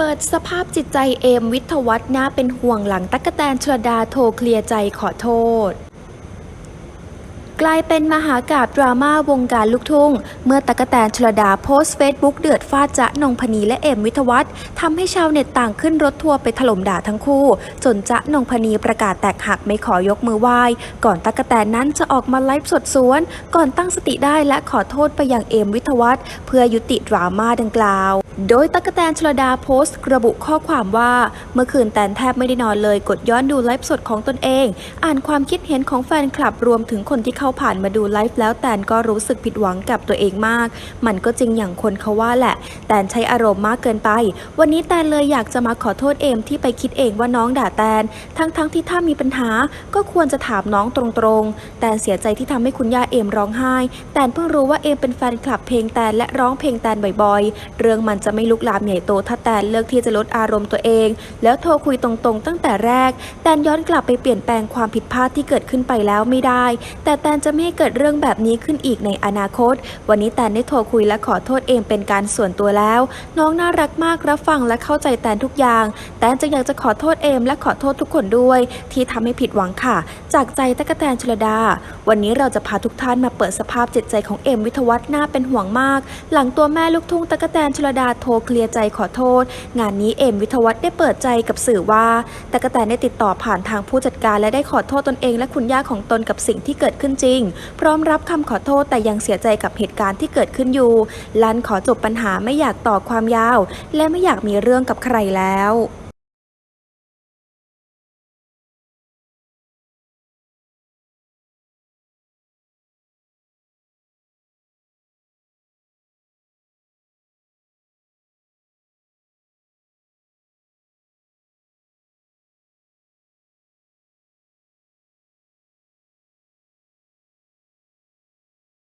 เปิดสภาพจิตใจเอมวิทวัฒน์น่าเป็นห่วงหลังตั๊กแตนชลดาโทรเคลียร์ใจขอโทษ กลายเป็นมหากาบดราม่าวงการลูกทุ่ง เมื่อตั๊กแตนชลดาโพสต์เฟซบุ๊กเดือดฟาดจ๊ะนงพนีและเอมวิทวัฒน์ทำให้ชาวเน็ตต่างขึ้นรถทัวร์ไปถล่มด่าทั้งคู่ จนจ๊ะนงพนีประกาศแตกหักไม่ขอยกมือไหว้ ก่อนตั๊กแตนนั้นจะออกมาไลฟ์สดสวน ก่อนตั้งสติได้และขอโทษไปยังเอมวิทวัฒน์เพื่อยุติดราม่าดังกล่าว โดยตั๊กแตนชลดาโพสต์ ระบุข้อความว่า เมื่อคืนแตนแทบไม่ได้นอนเลย กดย้อนดูไลฟ์สดของตนเอง อ่านความคิดเห็นของแฟนคลับรวมถึงคนที่เข้าผ่านมาดูไลฟ์แล้วแตนก็รู้สึกผิดหวังกับตัวเองมาก มันก็จริงอย่างคนเขาว่าแหละ แตนใช้อารมณ์มากเกินไป วันนี้แตนเลยอยากจะมาขอโทษเอมที่ไปคิดเองว่าน้องด่าแตน ทั้งๆที่ถ้ามีปัญหาก็ควรจะถามน้องตรงๆ แตนเสียใจที่ทำให้คุณย่าเอมร้องไห้ แตนเพิ่งรู้ว่าเอมเป็นแฟนคลับเพลงแตนและร้องเพลงแตนบ่อยๆ เรื่องมันจะจะไม่ลุกลามใหญ่โตถ้าแตนเลือกที่จะลดอารมณ์ตัวเอง แล้วโทรคุยตรงๆ ตั้งแต่แรก แตนย้อนกลับไปเปลี่ยนแปลงความผิดพลาดที่เกิดขึ้นไปแล้วไม่ได้ แต่แตนจะไม่ให้เกิดเรื่องแบบนี้ขึ้นอีกในอนาคต วันนี้แตนได้โทรคุยและขอโทษเอมเป็นการส่วนตัวแล้ว น้องน่ารักมากรับฟังและเข้าใจแตนทุกอย่าง แตนจะอยากจะขอโทษเอมและขอโทษทุกคนด้วย ที่ทำให้ผิดหวังค่ะ จากใจตะกะแตนชลดา วันนี้เราจะพาทุกท่านมาเปิดสภาพจิตใจของเอมวิทวัฒน์น่าเป็นห่วงมาก หลังตัวแม่ลูกทุ่งตะกะแตนชลดาโทรเคลียร์ใจขอโทษ งานนี้เอมวิทวัฒน์ได้เปิดใจกับสื่อว่าตะกะแตนได้ติดต่อผ่านทางผู้จัดการและได้ขอโทษตนเอง และคุณย่าของตนกับสิ่งที่เกิดขึ้นจริง พร้อมรับคำขอโทษแต่ยังเสียใจกับเหตุการณ์ที่เกิดขึ้นอยู่ ลันขอจบปัญหาไม่อยากต่อความยาว และไม่อยากมีเรื่องกับใครแล้ว